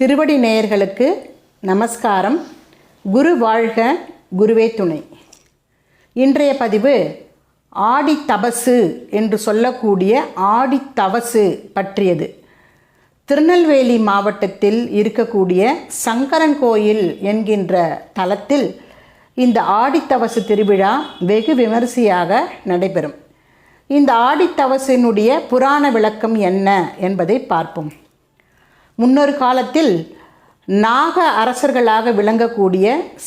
திருவடி நேயர்களுக்கு நமஸ்காரம். குரு வாழ்க குருவே துணை. இன்றைய பதிவு ஆடி தபசு என்று சொல்லக்கூடிய ஆடி தவசு பற்றியது. திருநெல்வேலி மாவட்டத்தில் இருக்கக்கூடிய சங்கரன் கோயில் என்கின்ற தலத்தில் இந்த ஆடித்தவசு திருவிழா வெகு விமரிசையாக நடைபெறும். இந்த ஆடித்தவசினுடைய புராண விளக்கம் என்ன என்பதை பார்ப்போம். முன்னொரு காலத்தில் நாக அரசர்களாக விளங்கக்கூடிய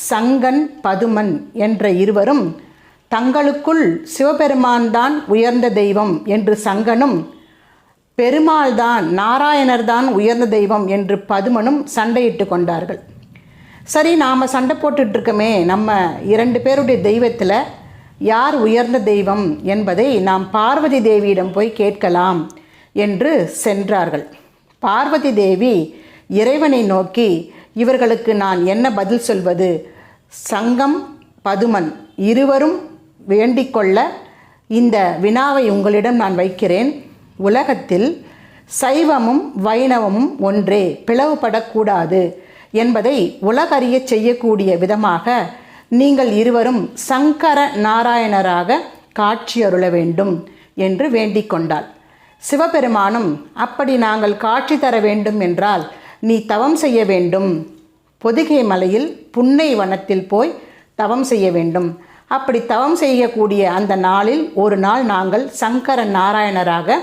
சங்கன் பதுமன் என்ற இருவரும் தங்களுக்குள் சிவபெருமான் தான் உயர்ந்த தெய்வம் என்று சங்கனும் பெருமாள் தான் நாராயணர் தான் உயர்ந்த தெய்வம் என்று பதுமனும் சண்டையிட்டு கொண்டார்கள். சரி நாம் சண்டை போட்டுட்ருக்கோமே நம்ம இரண்டு பேருடைய தெய்வத்தில் யார் உயர்ந்த தெய்வம் என்பதை நாம் பார்வதி தேவியிடம் போய் கேட்கலாம் என்று சென்றார்கள். பார்வதி தேவி இறைவனை நோக்கி இவர்களுக்கு நான் என்ன பதில் சொல்வது? சங்கம் பதுமன் இருவரும் வேண்டிக்கொள்ள இந்த வினாவை உங்களிடம் நான் வைக்கிறேன். உலகத்தில் சைவமும் வைணவமும் ஒன்றே பிளவுபடக்கூடாது என்பதை உலகறிய செய்யக்கூடிய விதமாக நீங்கள் இருவரும் சங்கர நாராயணராக காட்சியருள வேண்டும் என்று வேண்டிக் கொண்டாள். சிவபெருமானும் அப்படி நாங்கள் காட்சி தர வேண்டும் என்றால் நீ தவம் செய்ய வேண்டும். பொதிகை மலையில் புன்னை வனத்தில் போய் தவம் செய்ய வேண்டும். அப்படி தவம் செய்யக்கூடிய அந்த நாளில் ஒரு நாள் நாங்கள் சங்கர நாராயணராக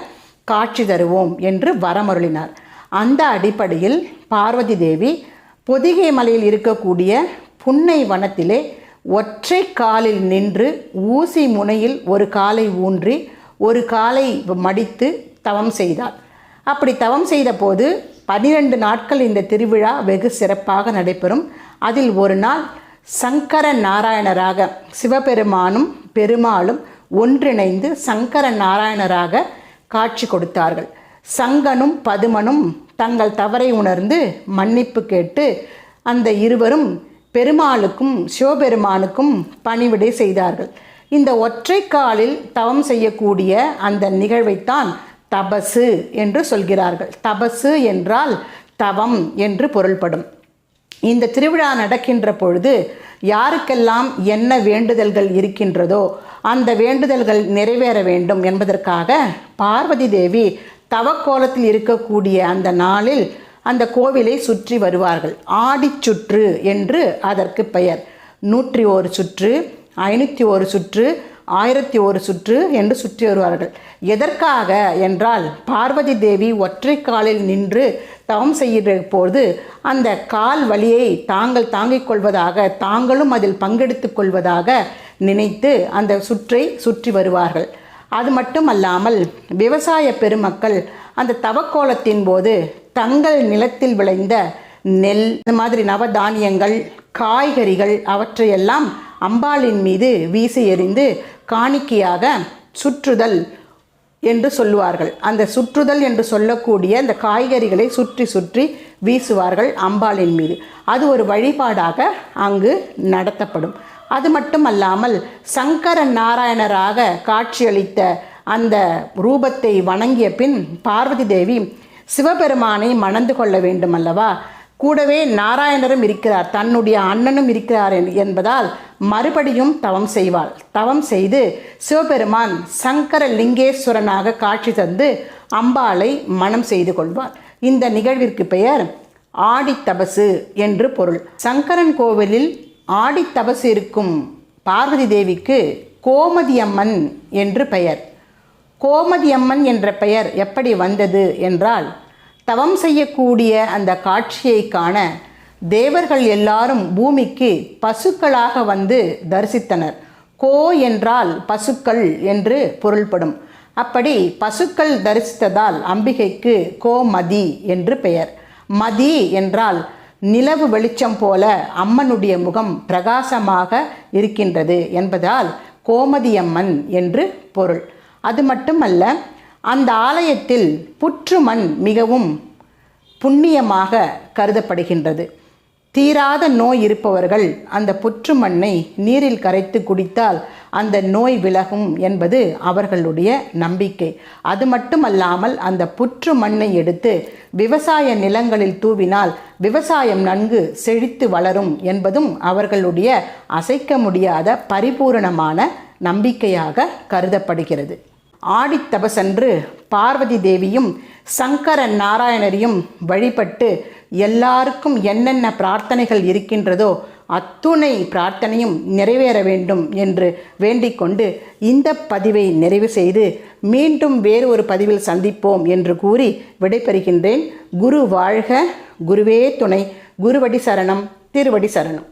காட்சி தருவோம் என்று வரமருளினார். அந்த அடிப்படையில் பார்வதி தேவி பொதிகை மலையில் இருக்கக்கூடிய புன்னை வனத்திலே ஒற்றை காலில் நின்று ஊசி முனையில் ஒரு காலை ஊன்றி ஒரு காலை மடித்து தவம் செய்தார் அப்படி தவம் செய்தபோது பனிரெண்டு நாட்கள் இந்த திருவிழா வெகு சிறப்பாக நடைபெறும். அதில் ஒரு நாள் சங்கர நாராயணராக சிவபெருமானும் பெருமாளும் ஒன்றிணைந்து சங்கர நாராயணராக காட்சி கொடுத்தார்கள். சங்கனும் பதுமனும் தங்கள் தவறை உணர்ந்து மன்னிப்பு கேட்டு அந்த இருவரும் பெருமாளுக்கும் சிவபெருமானுக்கும் பணிவிடை செய்தார்கள். இந்த ஒற்றை காலில் தவம் செய்யக்கூடிய அந்த நிகழ்வைத்தான் தபசு என்று சொல்கிறார்கள். தபசு என்றால் தவம் என்று பொருள்படும். இந்த திருவிழா நடக்கின்ற பொழுது யாருக்கெல்லாம் என்ன வேண்டுதல்கள் இருக்கின்றதோ அந்த வேண்டுதல்கள் நிறைவேற வேண்டும் என்பதற்காக பார்வதி தேவி தவக்கோலத்தில் இருக்கக்கூடிய அந்த நாளில் அந்த கோவிலை சுற்றி வருவார்கள். ஆடிச்சுற்று என்று அதற்கு பெயர். நூற்றி ஒரு சுற்று ஐநூற்றி ஒரு சுற்று ஆயிரத்தி ஒரு சுற்று என்று சுற்றி வருவார்கள் எதற்காக என்றால் பார்வதி தேவி ஒற்றை காலில் நின்று தவம் செய்கிற போது அந்த கால் வலியை தாங்கள் தாங்கிக் கொள்வதாக தாங்களும் அதில் பங்கெடுத்து கொள்வதாக நினைத்து அந்த சுற்றை சுற்றி வருவார்கள். அது மட்டுமல்லாமல் விவசாய பெருமக்கள் அந்த தவக்கோலத்தின் போது தங்கள் நிலத்தில் விளைந்த நெல் இந்த மாதிரி நவதானியங்கள் காய்கறிகள் அவற்றையெல்லாம் அம்பாளின் மீது வீசி எறிந்து காணிக்கையாக சுற்றுதல் என்று சொல்லுவார்கள். அந்த சுற்றுதல் என்று சொல்லக்கூடிய அந்த காய்கறிகளை சுற்றி சுற்றி வீசுவார்கள் அம்பாளின் மீது. அது ஒரு வழிபாடாக அங்கு நடத்தப்படும். அது மட்டுமல்லாமல் சங்கர நாராயணராக காட்சியளித்த அந்த ரூபத்தை வணங்கிய பின் பார்வதி தேவி சிவபெருமானை மணந்து கொள்ள வேண்டும் அல்லவா கூடவே நாராயணரும் இருக்கிறார் தன்னுடைய அண்ணனும் இருக்கிறார் என்பதால் மறுபடியும் தவம் செய்வாள். தவம் செய்து சிவபெருமான் சங்கர லிங்கேஸ்வரனாக காட்சி தந்து அம்பாளை மனம் செய்து கொள்வார். இந்த நிகழ்விற்கு பெயர் ஆடித்தபசு என்று பொருள். சங்கரன் கோவிலில் ஆடித்தபசு இருக்கும் பார்வதி தேவிக்கு கோமதி அம்மன் என்று பெயர். கோமதி அம்மன் என்ற பெயர் எப்படி வந்தது என்றால் தவம் செய்யக்கூடிய அந்த காட்சியை காண தேவர்கள் எல்லாரும் பூமிக்கு பசுக்களாக வந்து தரிசித்தனர். கோ என்றால் பசுக்கள் என்று பொருள்படும். அப்படி பசுக்கள் தரிசித்ததால் அம்பிகைக்கு கோமதி என்று பெயர். மதி என்றால் நிலவு வெளிச்சம் போல அம்மனுடைய முகம் பிரகாசமாக இருக்கின்றது என்பதால் கோமதியம்மன் என்று பொருள். அது மட்டுமல்ல அந்த ஆலயத்தில் புற்று மண் மிகவும் புண்ணியமாக கருதப்படுகின்றது. தீராத நோய் இருப்பவர்கள் அந்த புற்று மண்ணை நீரில் கரைத்து குடித்தால் அந்த நோய் விலகும் என்பது அவர்களுடைய நம்பிக்கை. அது மட்டுமல்லாமல் அந்த புற்று மண்ணை எடுத்து விவசாய நிலங்களில் தூவினால் விவசாயம் நன்கு செழித்து வளரும் என்பதும் அவர்களுடைய அசைக்க முடியாத பரிபூரணமான நம்பிக்கையாக கருதப்படுகிறது. ஆடித்தபசன்று பார்வதி தேவியும் சங்கர நாராயணரையும் வழிபட்டு எல்லாருக்கும் என்னென்ன பிரார்த்தனைகள் இருக்கின்றதோ அத்துணை பிரார்த்தனையும் நிறைவேற வேண்டும் என்று வேண்டிக்கொண்டு இந்த பதிவை நிறைவு செய்து மீண்டும் வேறு ஒரு பதிவில் சந்திப்போம் என்று கூறி விடைபெறுகின்றேன். குரு வாழ்க. குருவே துணை. குருவடி சரணம். திருவடி சரணம்.